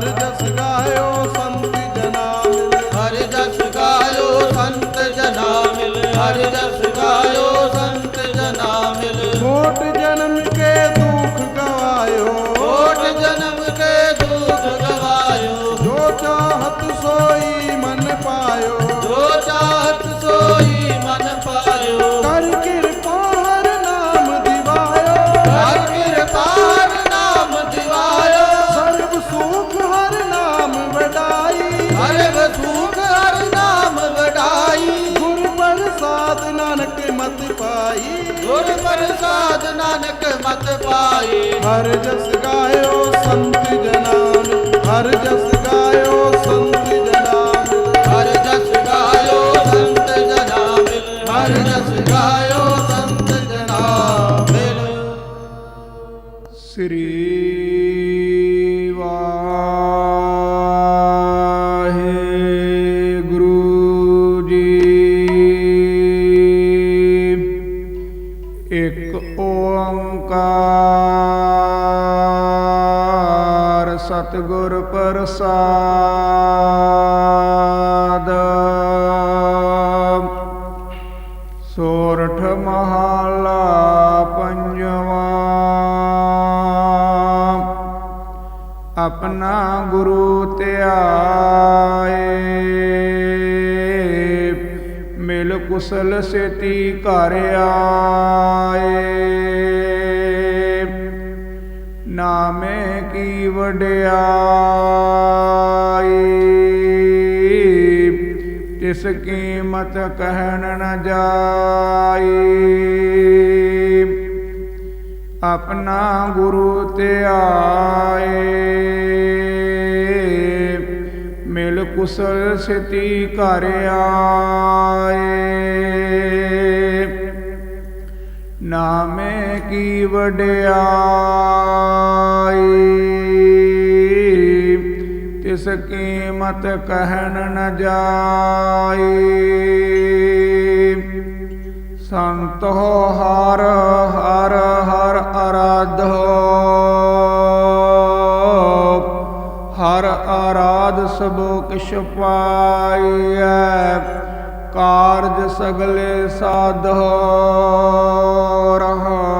ਹਰ ਜਸ ਗਾਇਓ ਗੁਰ ਪ੍ਰਸਾਦ ਨਾਨਕ ਮਤ ਪਾਈ ਹਰ ਜਸ ਗਾਇਓ ਸੰਤ ਜਨਾਮ ਹਰ ਜਸ ਗਾਇਓ ਸੰਤ ਜਨਾਮ ਹਰ ਜਸ ਗਾਇਓ ਸੰਤ ਜਨਾ ਮਿਲ ਹਰ ਜਸ ਗਾਇਓ ਸੰਤ ਜਨਾ ਮਿਲ ਸ੍ਰੀ ਸਤਿਗੁਰ ਪ੍ਰਸਾਦ। ਸੋਰਠ ਮਹਲਾ ਪੰਜਵਾ। ਆਪਣਾ ਗੁਰੂ ਧਿਆਏ। ਮਿਲ ਕੁਸਲ ਸੇਤੀ ਘਰ ਆਏ। ਵਡਿਆਈ। ਤਿਸ ਕੀਮਤ ਕਹਿਣ ਨ ਜਾਈ। ਆਪਣਾ ਗੁਰੂ ਧਿਆਏ ਮਿਲ ਕੁਸਲ ਸਿਤੀ ਘਰ ਆਏ। ਨਾਮੇ ਕੀ ਵਡਿਆਈ? ਤਿਸ ਕੀਮਤ ਕਹਿਣ ਨ ਜਾਈ ਸੰਤੋ ਹਰ ਹਰ ਹਰ ਅਰਾਧੋ। ਹਰ ਆਰਾਧ ਸਭੋ ਕਿਛ ਪਾਈਐ, ਕਾਰਜ ਸਗਲੇ ਸਾਧੋ। ਰਹਾ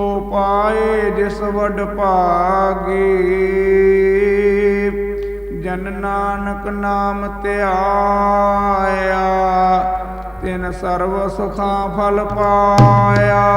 ਸੋ ਪਾਏ ਜਿਸ ਵਡ ਭਾਗੇ। ਜਨ ਨਾਨਕ ਨਾਮ ਧਿਆਇਆ ਤਿਨ ਸਰਬ ਸੁਖਾਂ ਫਲ ਪਾਇਆ।